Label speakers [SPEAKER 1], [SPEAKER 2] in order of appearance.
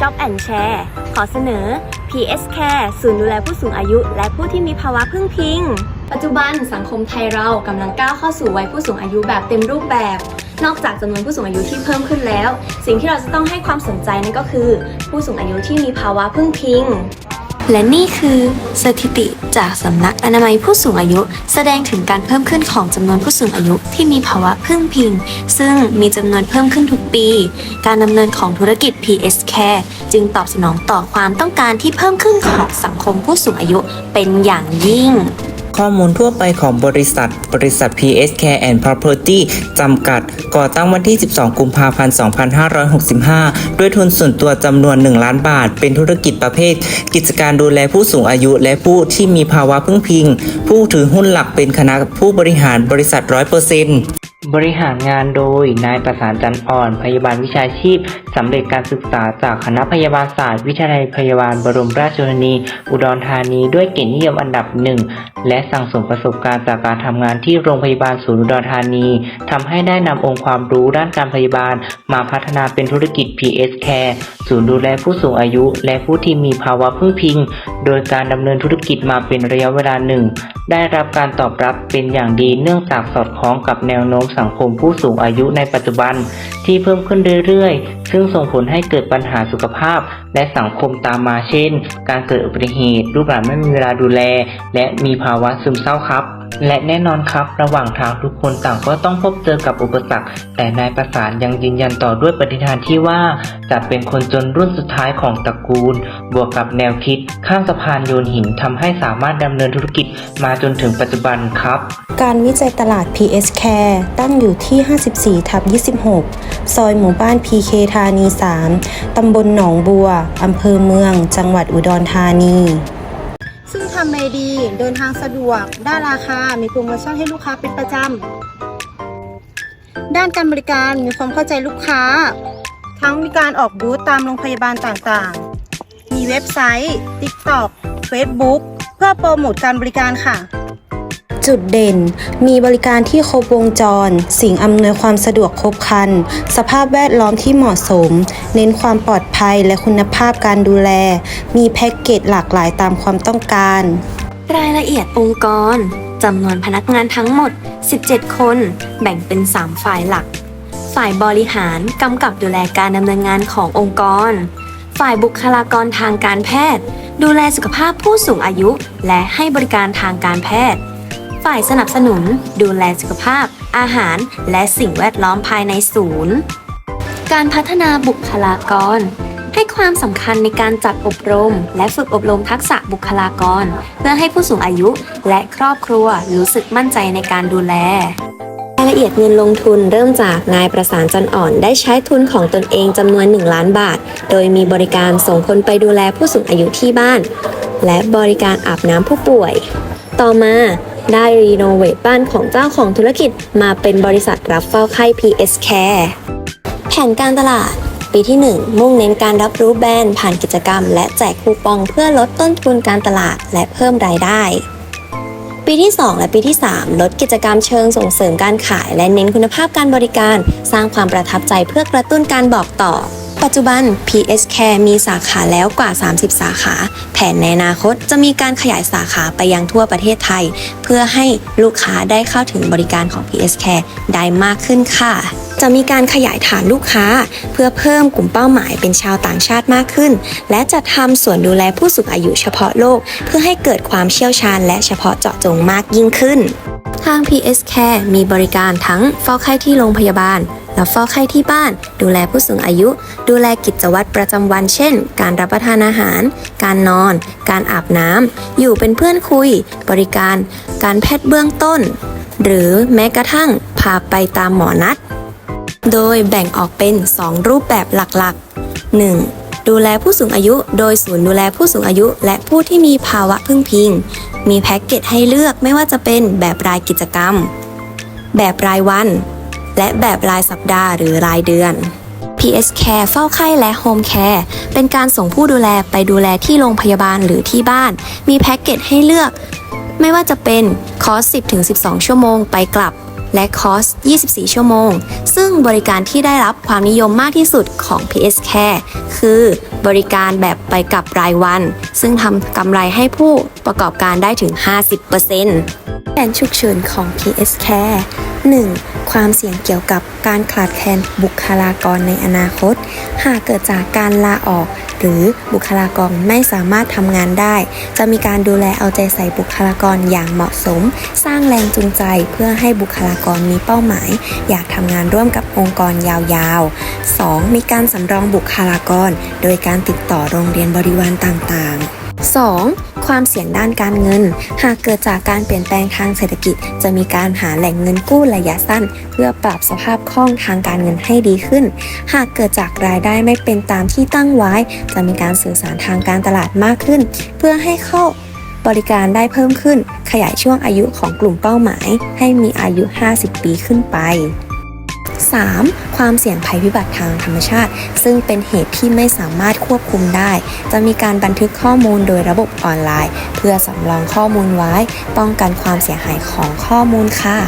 [SPEAKER 1] Shop and Share ขอเสนอ PS Care ศูนย์ดูแลผู้สูงอายุ และผู้ที่มีภาวะพึ่งพิง ปัจจุบันสังคมไทยเรากำลังก้าวเข้าสู่วัยผู้สูงอายุแบบเต็มรูปแบบ นอกจากจำนวนผู้สูงอายุที่เพิ่มขึ้นแล้ว สิ่งที่เราจะต้องให้ความสนใจนั่นก็คือ ผู้สูงอายุที่มีภาวะพึ่งพิง และนี่คือสถิติจากสำนักอนามัยผู้สูงอายุ แสดงถึงการเพิ่มขึ้นของจำนวนผู้สูงอายุที่มีภาวะพึ่งพิง ซึ่งมีจำนวนเพิ่มขึ้นทุกปี การดำเนินของธุรกิจ PS Care จึงตอบสนองต่อความต้องการที่เพิ่มขึ้นของสังคมผู้สูงอายุเป็นอย่างยิ่ง
[SPEAKER 2] ข้อมูลทั่วไปของบริษัท บริษัท PS Care and Property จำกัด ก่อตั้งวันที่ 12 กุมภาพันธ์ 2565 ด้วยทุนส่วนตัวจำนวน 1 ล้านบาท เป็นธุรกิจประเภท กิจการดูแลผู้สูงอายุและผู้ที่มีภาวะพึ่งพิง ผู้ถือหุ้นหลักเป็นคณะผู้บริหารบริษัท 100% บริหารงานโดย นายประสานจันทร์อ่อน พยาบาลวิชาชีพสำเร็จการศึกษาจากคณะพยาบาลศาสตร์วิทยาลัยพยาบาลบรมราชชนนี อุดรธานีด้วยเกียรตินิยมอันดับหนึ่งและสั่งสมประสบการณ์จากการทำงานที่โรงพยาบาลศูนย์อุดรธานีทำให้ได้นำองค์ความรู้ด้านการพยาบาล มาพัฒนาเป็นธุรกิจ PS Care ศูนย์ดูแลผู้สูงอายุ และผู้ที่มีภาวะพึ่งพิง โดยการดำเนินธุรกิจมาเป็นระยะเวลาหนึ่งได้รับการตอบรับเป็นอย่างดีเนื่องจากสอดคล้องกับแนวโน้มสังคมผู้สูงอายุในปัจจุบันที่เพิ่มขึ้นเรื่อยๆ ซึ่งส่งผลให้เกิดปัญหาสุขภาพ และสังคมตามมาเช่น การเกิดอุบัติเหตุลูกหลานไม่มีเวลาดูแล และมีภาวะซึมเศร้าครับ และแน่นอนครับ ระหว่างทางทุกคนต่างก็ต้องพบเจอกับอุปสรรค แต่นายประสานยังยืนยันต่อด้วยปฏิฐานที่ว่า จะเป็นคนจนรุ่นสุดท้ายของตระกูล บวกกับแนวคิด ข้ามสะพานโยนหินทำให้สามารถดำเนินธุรกิจมาจนถึงปัจจุบันครับ
[SPEAKER 3] การวิจัยตลาด PS Care ตั้งอยู่ที่ 54ทับ26 ซอยหมู่บ้าน PK ธานี 3 ตำบลหนองบัวอำเภอเมือง จังหวัดอุดรธานี
[SPEAKER 4] ทำเลดี เดินทางสะดวก ได้ราคา มีโปรโมชั่นให้ลูกค้าเป็นประจำ ด้านการบริการมีความเข้าใจลูกค้า ทั้งมีการออกบูธตามโรงพยาบาลต่างๆ มีเว็บไซต์ TikTok Facebook เพื่อโปรโมทการบริการค่ะ
[SPEAKER 3] จุดเด่น มีบริการที่ครบวงจร สิ่งอำนวยความสะดวกครบครัน สภาพแวดล้อมที่เหมาะสม เน้นความปลอดภัยและคุณภาพการดูแล มีแพ็กเกจหลากหลายตามความต้องการ
[SPEAKER 1] รายละเอียดองค์กรจำนวนพนักงานทั้งหมด 17 คน แบ่งเป็น 3 ฝ่ายหลัก ฝ่ายบริหารกำกับดูแลการดำเนินงานขององค์กร ฝ่ายบุคลากรทางการแพทย์ ดูแลสุขภาพผู้สูงอายุ และให้บริการทางการแพทย์ ฝ่ายสนับสนุน ดูแลสุขภาพ อาหาร และสิ่งแวดล้อมภายในศูนย์ การพัฒนาบุคลากร ให้ความสำคัญในการจัดอบรม และฝึกอบรมทักษะบุคลากร เพื่อให้ผู้สูงอายุและครอบครัวรู้สึกมั่นใจในการดูแลรายละเอียดเงินลงทุนเริ่มจากนายประสานจันอ่อนได้ใช้ทุนของตนเองจำนวน 1 ล้านบาท โดยมีบริการส่งคนไปดูแลผู้สูงอายุที่บ้าน และบริการอาบน้ำผู้ป่วย ต่อมา ได้รีโนเวทบ้านของเจ้าของธุรกิจมาเป็นบริษัทรับเฝ้าไข้ PS Care แผนการตลาด ปีที่ 1 มุ่งเน้นการรับรู้แบรนด์ผ่านกิจกรรม และแจกคูปองเพื่อลดต้นทุนการตลาดและเพิ่มรายได้ ปีที่ 2 และปีที่ 3 ลดกิจกรรมเชิงส่งเสริมการขาย และเน้นคุณภาพการบริการ สร้างความประทับใจเพื่อกระตุ้นการบอกต่อ ปัจจุบัน PS Care มีสาขาแล้วกว่า 30 สาขา แผนในอนาคตจะมีการขยายสาขาไปยังทั่วประเทศไทย เพื่อให้ลูกค้าได้เข้าถึงบริการของ PS Care ได้มากขึ้นค่ะ จะมีการขยายฐานลูกค้า เพื่อเพิ่มกลุ่มเป้าหมายเป็นชาวต่างชาติมากขึ้น และจะทำส่วนดูแลผู้สูงอายุเฉพาะโลก เพื่อให้เกิดความเชี่ยวชาญ และเฉพาะเจาะจงมากยิ่งขึ้น ทาง PS Care มีบริการทั้งเฝ้าไข้ที่โรงพยาบาล และเฝ้าไข้ที่บ้าน ดูแลผู้สูงอายุ ดูแลกิจวัตรประจำวัน เช่น การรับประทานอาหาร การนอน การอาบน้ำอยู่เป็นเพื่อนคุย บริการ การแพทย์เบื้องต้น หรือแม้กระทั่งพาไปตามหมอนัด โดยแบ่งออกเป็น 2 รูปแบบหลักๆ 1. ดูแลผู้สูงอายุ โดยศูนย์ดูแลผู้สูงอายุ และผู้ที่มีภาวะพึ่งพิง มีแพ็กเกจให้เลือกไม่ว่าจะเป็นแบบรายกิจกรรม แบบรายวัน และแบบรายสัปดาห์หรือรายเดือน PS Care เฝ้าไข้และ Home Care เป็นการส่งผู้ดูแลไปดูแลที่โรงพยาบาลหรือที่บ้าน มีแพ็กเกจให้เลือก ไม่ว่าจะเป็นคอร์ส 10-12 ชั่วโมงไปกลับ และคอร์ส 24 ชั่วโมง ซึ่งบริการที่ได้รับความนิยมมากที่สุดของ PS Care คือบริการแบบไปกลับรายวัน ซึ่งทำกำไรให้ผู้ประกอบการได้ถึง 50%แผนฉุกเฉินของ PS Care 1. ความเสี่ยงเกี่ยวกับการขาดแคลนบุคลากรในอนาคต หากเกิดจากการลาออก หรือบุคลากรไม่สามารถทำงานได้ จะมีการดูแลเอาใจใส่บุคลากรอย่างเหมาะสม สร้างแรงจูงใจเพื่อให้บุคลากรมีเป้าหมาย อยากทำงานร่วมกับองค์กรยาวๆ 2. มีการสำรองบุคลากร โดยการติดต่อโรงเรียนบริวารต่างๆ 2. ความเสี่ยงด้านการเงิน หากเกิดจากการเปลี่ยนแปลงทางเศรษฐกิจ จะมีการหาแหล่งเงินกู้ระยะสั้น เพื่อปรับสภาพคล่องทางการเงินให้ดีขึ้น หากเกิดจากรายได้ไม่เป็นตามที่ตั้งไว้ จะมีการสื่อสารทางการตลาดมากขึ้น เพื่อให้เข้าบริการได้เพิ่มขึ้น ขยายช่วงอายุของกลุ่มเป้าหมาย ให้มีอายุ 50 ปีขึ้นไป 3. ความเสี่ยงภัยพิบัติทางธรรมชาติ ซึ่งเป็นเหตุที่ไม่สามารถควบคุมได้ จะมีการบันทึกข้อมูลโดยระบบออนไลน์ เพื่อสำรองข้อมูลไว้ ป้องกันความเสียหายของข้อมูลค่ะ